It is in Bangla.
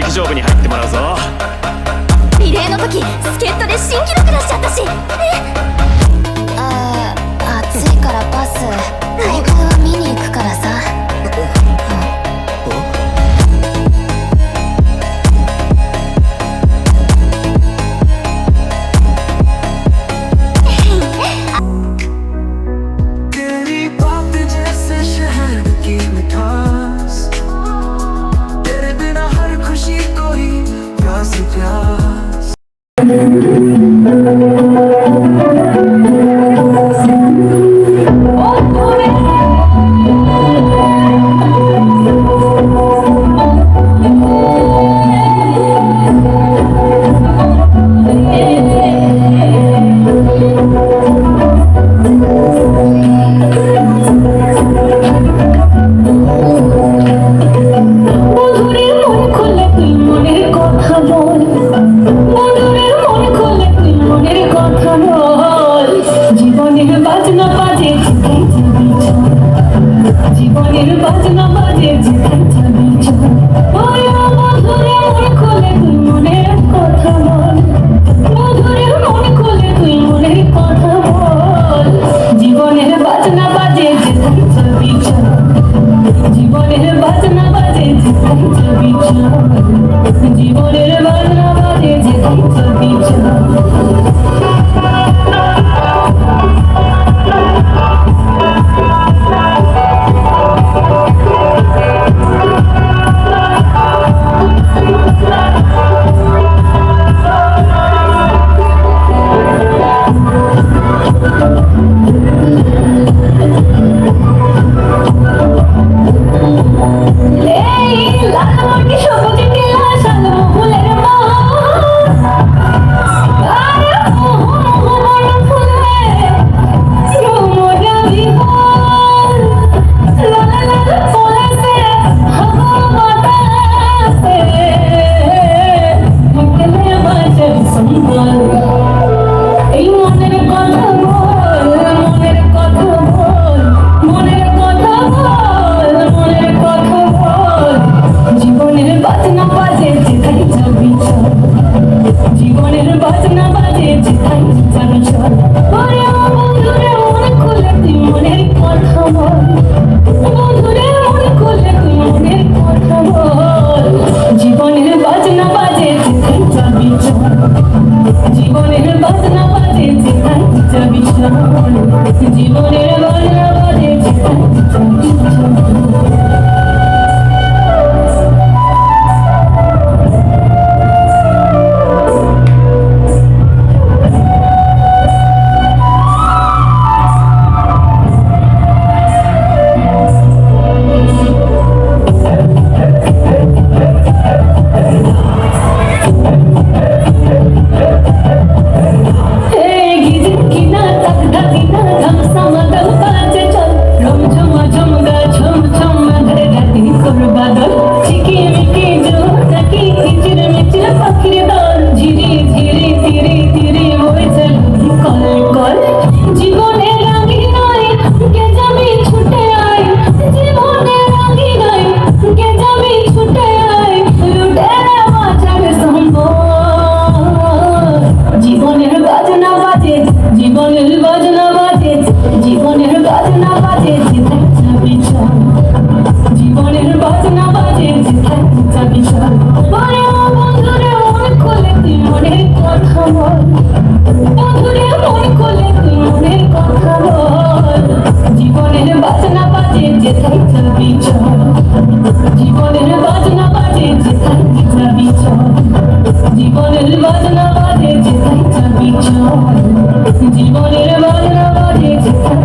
陸上部に入ってもらうぞ。リレーの時助っ人で新記録出しちゃったし。え？ああ暑いからパス。বাজনা বাজে জীবনের বাজনা বাজে মধুরে মন খুলে তুই মনের কথা বল। মধুরে মন খুলে তুই মনের কথা বল। জীবনের বাজনা বাজে জীবনের বাজনা বাজে জীবনের বাজে যেখানে যাবি চল ওরে ও বন্ধুরে মন খুলে তুই মনের কথা বল বন্ধুরে মন খুলে তুই মনের কথা বল জীবনের বাজনা বাজে যেখানে যাবি চল জীবনের বাজনা বাজে যেখানে যাবি চল জীবনের জীবনের বাজনা বাজে জীবনের বাজে যেথায় যাবি চল জীবনের বাজনা বাজে যেথায় যাবি চল জীবনের বাজনা বাজে যেথায় জীবনের বাজনা বাজে যেথায়